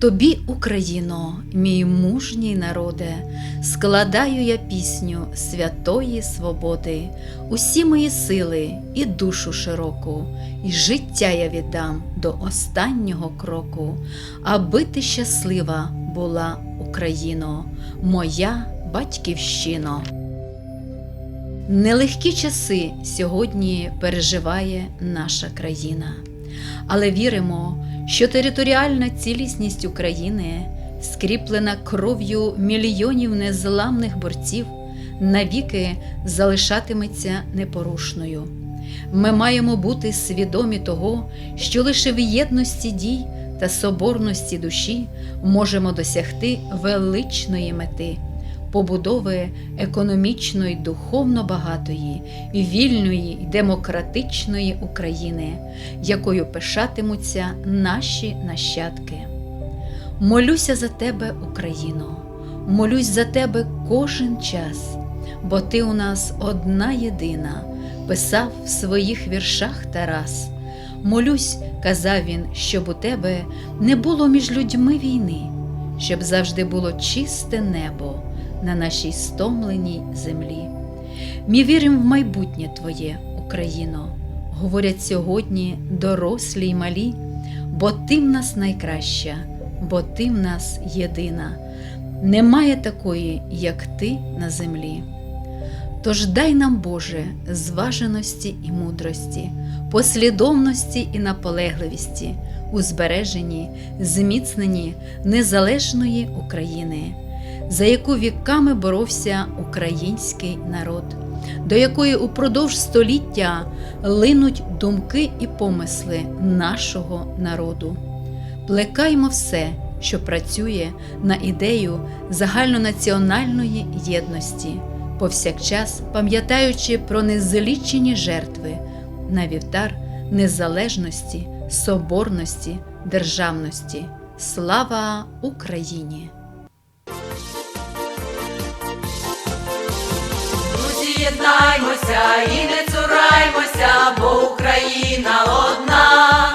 Тобі, Україно, мій мужній народе, складаю я пісню святої свободи, усі мої сили і душу широку, і життя я віддам до останнього кроку, аби ти щаслива була, Україно, моя батьківщино. Нелегкі часи сьогодні переживає наша країна, але віримо, що територіальна цілісність України, скріплена кров'ю мільйонів незламних борців, навіки залишатиметься непорушною. Ми маємо бути свідомі того, що лише в єдності дій та соборності душі можемо досягти величної мети побудови економічно й духовно багатої, вільної й демократичної України, якою пишатимуться наші нащадки. Молюся за тебе, Україно, молюсь за тебе кожен час, бо ти у нас одна єдина, писав в своїх віршах Тарас. Молюсь, казав він, щоб у тебе не було між людьми війни, щоб завжди було чисте небо на нашій стомленій землі. Ми віримо в майбутнє Твоє, Україно, говорять сьогодні дорослі й малі, бо ти в нас найкраща, бо ти в нас єдина. Немає такої, як ти на землі. Тож дай нам, Боже, зваженості і мудрості, послідовності і наполегливості у збереженні, зміцненні незалежної України за яку віками боровся український народ, до якої упродовж століття линуть думки і помисли нашого народу. Плекаймо все, що працює на ідею загальнонаціональної єдності, повсякчас пам'ятаючи про незлічені жертви на вівтар незалежності, соборності, державності. Слава Україні! Єднаймося і не цураймося, бо Україна одна,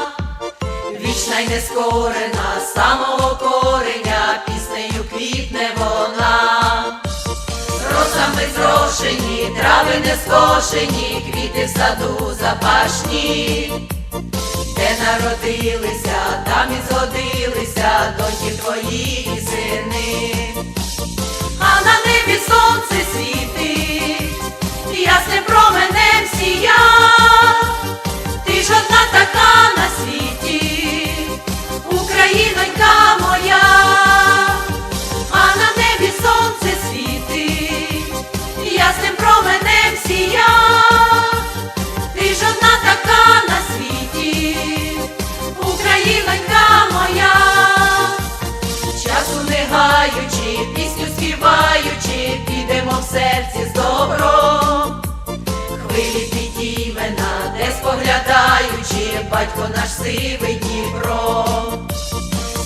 вічна й нескорена, з самого кореня, піснею квітне вона, розами зрошені, трави не скошені, квіти в саду запашні, де народилися, там і згодилися, доньки твої споглядаючи, батько наш сивий Дніпро.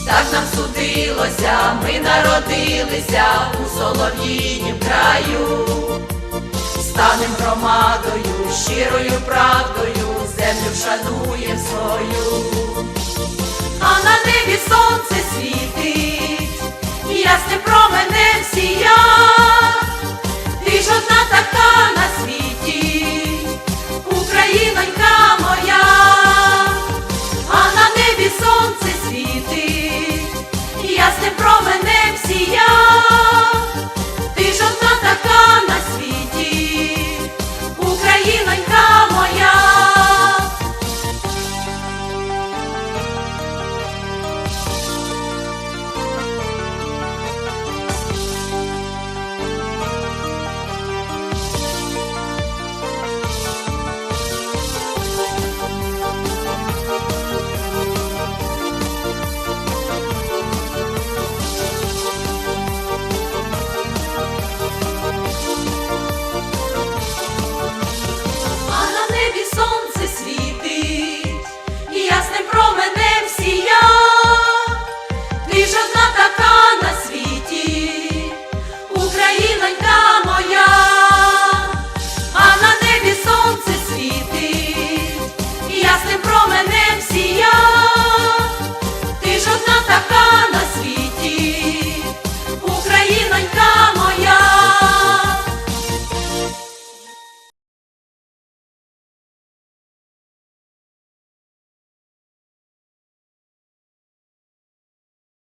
Так нам судилося, ми народилися у солов'їнім краю, станем громадою, щирою правдою, землю вшануєм свою, а на небі сонце